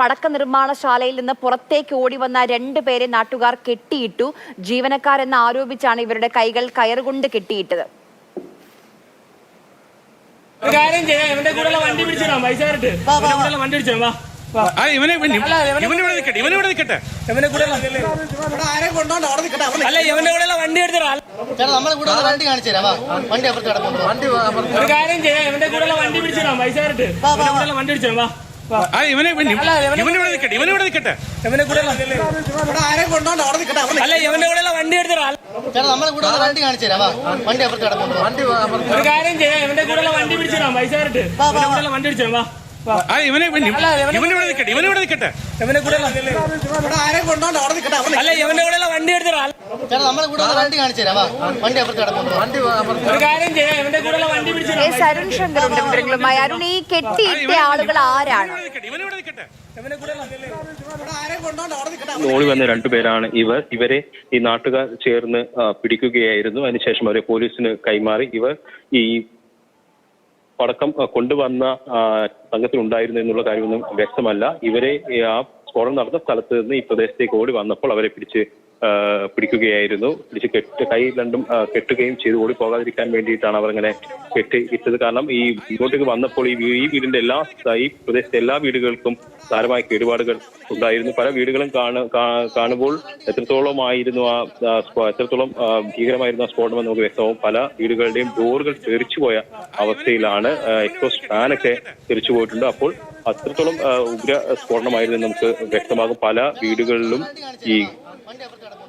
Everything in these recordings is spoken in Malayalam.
പടക്ക നിർമ്മാണശാലയിൽ നിന്ന് പുറത്തേക്ക് ഓടി വന്ന രണ്ടു പേരെ നാട്ടുകാർ കെട്ടിയിട്ടു ജീവനക്കാരെന്ന് ആരോപിച്ചാണ് ഇവരുടെ കൈകൾ കയറുകൊണ്ട് കെട്ടിയിട്ടത്. ഒരു കാര്യം ചെയ്യാം. ഇവന്റെ കൂടെ വണ്ടി പിടിച്ചിടാം പൈസ ഇവന്റെ കൂടെ വണ്ടി പിടിച്ചിടാം വാ വാ. ആ ഇവനെ ഇവനെ- നിൽക്കട്ടെ കൂടെ അല്ല ഇവന്റെ കൂടെ വണ്ടി എടുത്തിടാം ചേട്ടാ നമ്മളെ കൂടെ വണ്ടി കാണിച്ചു തരാം. വണ്ടി അപ്പുറത്ത് കിടക്കുന്നു വണ്ടി ഒരു കാര്യം ചെയ്യാം. ഇവന്റെ കൂടെ വണ്ടി പിടിച്ചിടാം പൈസ ഇവന്റെ കൂടെ വണ്ടി പിടിച്ചിടാം വാ. ഇവനെ ഇവനെ- ഇവനിവിടെ നിൽക്കട്ടെ ഇവനിവിടെ നിൽക്കട്ടെ ഇവന്റെ കൂടെ അല്ല ഇവന്റെ കൂടെ വണ്ടി എടുത്തിടാം ചേട്ടാ നമ്മളെ കൂടെ വണ്ടി കാണിച്ചു തരാം വാ. വണ്ടി അപ്പുറത്ത് കിടക്കുന്നു വണ്ടി ഒരു കാര്യം ചെയ്യാം ഇവന്റെ കൂടെ വണ്ടി പിടിച്ചിടാം പൈസ വണ്ടി പിടിച്ചിടാം വാ. ആ ഇവനെ ഇവനെ- ഇവനിവിടെ നിൽക്കട്ടെ ഇവനിവിടെ നിൽക്കട്ടെ ഇവന്റെ കൂടെ അല്ല ഇവന്റെ കൂടെ വണ്ടി എടുത്തിടാ. ചേട്ടാ നമ്മളെ കൂടെ വണ്ടി കാണിച്ചു തരാം വാ. വണ്ടി അപ്പുറത്ത് കിടക്കുന്നു ഒരു കാര്യം ചെയ്യാം ഇവന്റെ കൂടെ വണ്ടി അരുൺ ശങ്കർ ഉണ്ട് അരുൺ ഈ കെട്ടിയിട്ട ആളുകൾ ആരാണ്? ഓടി വന്ന രണ്ടുപേരാണ് ഇവർ. ഇവരെ ഈ നാട്ടുകാർ ചേർന്ന് പിടിക്കുകയായിരുന്നു. അതിനുശേഷം അവരെ പോലീസിന് കൈമാറി ഇവർ ഈ പടക്കം കൊണ്ടുവന്ന സംഘത്തിലുണ്ടായിരുന്നു എന്നുള്ള കാര്യമൊന്നും വ്യക്തമല്ല. ഇവരെ ആ സ്ഫോടനം നടന്ന സ്ഥലത്ത് നിന്ന് ഈ പ്രദേശത്തേക്ക് ഓടി വന്നപ്പോൾ അവരെ പിടിച്ച് പിടിക്കുകയായിരുന്നു. പിടിച്ച് കെട്ട് കൈ രണ്ടും കെട്ടുകയും ചെയ്ത് ഓടി പോകാതിരിക്കാൻ വേണ്ടിയിട്ടാണ് അവർ അങ്ങനെ കെട്ടി ഇട്ടത്. കാരണം ഈ ഇങ്ങോട്ടേക്ക് വന്നപ്പോൾ ഈ ഈ വീടിന്റെ എല്ലാ ഈ പ്രദേശത്തെ എല്ലാ വീടുകൾക്കും സാരമായ കേടുപാടുകൾ ഉണ്ടായിരുന്നു. പല വീടുകളും കാണു കാണുമ്പോൾ എത്രത്തോളമായിരുന്നു ആ എത്രത്തോളം ഭീകരമായിരുന്നു ആ സ്ഫോടനം നമുക്ക് വ്യക്തമാവും. പല വീടുകളുടെയും ഡോറുകൾ തെറിച്ചുപോയ അവസ്ഥയിലാണ് എക്സോസ്റ്റ് ഫാനൊക്കെ തെറിച്ചു പോയിട്ടുണ്ട്. അപ്പോൾ അത്രത്തോളം ഉഗ്ര സ്ഫോടനമായിരുന്നു നമുക്ക് വ്യക്തമാകും. പല വീടുകളിലും ഈ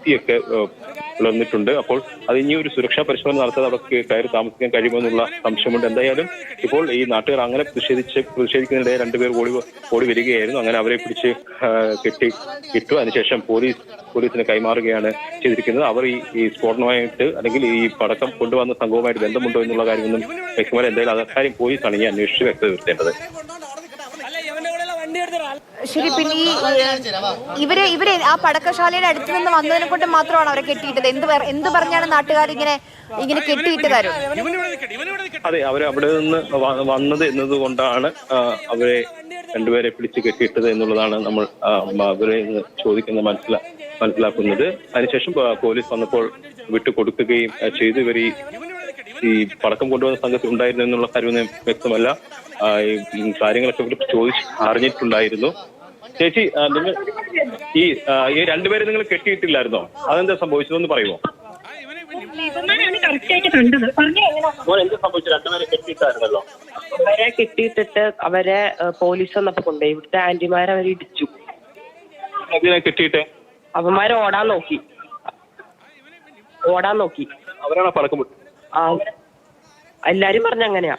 തീയൊക്കെ പുലർന്നിട്ടുണ്ട് അപ്പോൾ അത് ഇനി ഒരു സുരക്ഷാ പരിശോധന നടത്താതെ അവിടെ കയറി താമസിക്കാൻ കഴിയുമെന്നുള്ള സംശയമുണ്ട്. എന്തായാലും ഇപ്പോൾ ഈ നാട്ടുകാർ അങ്ങനെ പ്രതിഷേധിച്ച് പ്രതിഷേധിക്കുന്നതിനിടെ രണ്ടുപേർ ഓടി ഓടി വരികയായിരുന്നു. അങ്ങനെ അവരെ പിടിച്ച് കെട്ടി ഇട്ടു. അതിനുശേഷം പോലീസ് പോലീസിന് കൈമാറുകയാണ് ചെയ്തിരിക്കുന്നത്. അവർ ഈ ഈ സ്ഫോടനമായിട്ട് അല്ലെങ്കിൽ ഈ പടക്കം കൊണ്ടുവന്ന സംഘവുമായിട്ട് ബന്ധമുണ്ടോ എന്നുള്ള കാര്യമൊന്നും വ്യക്തമല്ല. എന്തായാലും അക്കാര്യം പോലീസാണ് ഈ അന്വേഷിച്ച് വ്യക്തത വരുത്തേണ്ടത് അല്ല ഇവന്റെ കൂടെ വണ്ടി എടുത്തിടാം ശരി പിന്നെ ഈ ഇവർ ഇവർ ആ പടക്കശാലയുടെ അടുത്ത് നിന്ന് വന്നതിനെ കൊണ്ട് മാത്രമാണ് അവരെ കെട്ടിയിട്ടത്. എന്ത് എന്ത് പറഞ്ഞാണ് നാട്ടുകാർ ഇങ്ങനെ ഇങ്ങനെ കെട്ടിയിട്ട് തരും? ഇവനിവിടെ നിൽക്കട്ടെ ഇവനിവിടെ നിൽക്കട്ടെ അതെ അവർ അവിടെ നിന്ന് വന്നത് എന്നതുകൊണ്ടാണ് കൊണ്ടാണ് അവരെ രണ്ടുപേരെ പിടിച്ച് കെട്ടിയിട്ടത് എന്നുള്ളതാണ് നമ്മൾ അവരെ ചോദിക്കുന്ന ചോദിക്കുന്നത് മനസ്സിലാ മനസ്സിലാക്കുന്നത്. അതിനുശേഷം പോലീസ് വന്നപ്പോൾ വിട്ടുകൊടുക്കുകയും ചെയ്തു. ഇവർ ഈ ഈ പടക്കം കൊണ്ടുവന്ന സംഘത്തിൽ ഉണ്ടായിരുന്നു എന്നുള്ള കാര്യം വ്യക്തമല്ല. ഈ കാര്യങ്ങളൊക്കെ ഇവർ ചോദിച്ച് അറിഞ്ഞിട്ടുണ്ടായിരുന്നു. ചേച്ചി നിങ്ങൾ ഈ ഈ രണ്ടുപേരെ നിങ്ങൾ കെട്ടിയിട്ടില്ലായിരുന്നോ? അതെന്താ സംഭവിച്ചതെന്ന് പറയുമോ? അവരെ കെട്ടിയിട്ടിട്ട് അവരെ പോലീസ് വന്നപ്പോ കൊണ്ടുപോയി. ഇവിടുത്തെ ആന്റിമാരെ അവരെ ഇടിച്ചു. അതിനെ കെട്ടിയിട്ട്? അവന്മാര് ഓടാൻ നോക്കി. ഓടാൻ നോക്കി. അവരാണ് പടക്കം ആ എല്ലാരും പറഞ്ഞ അങ്ങനെയാ.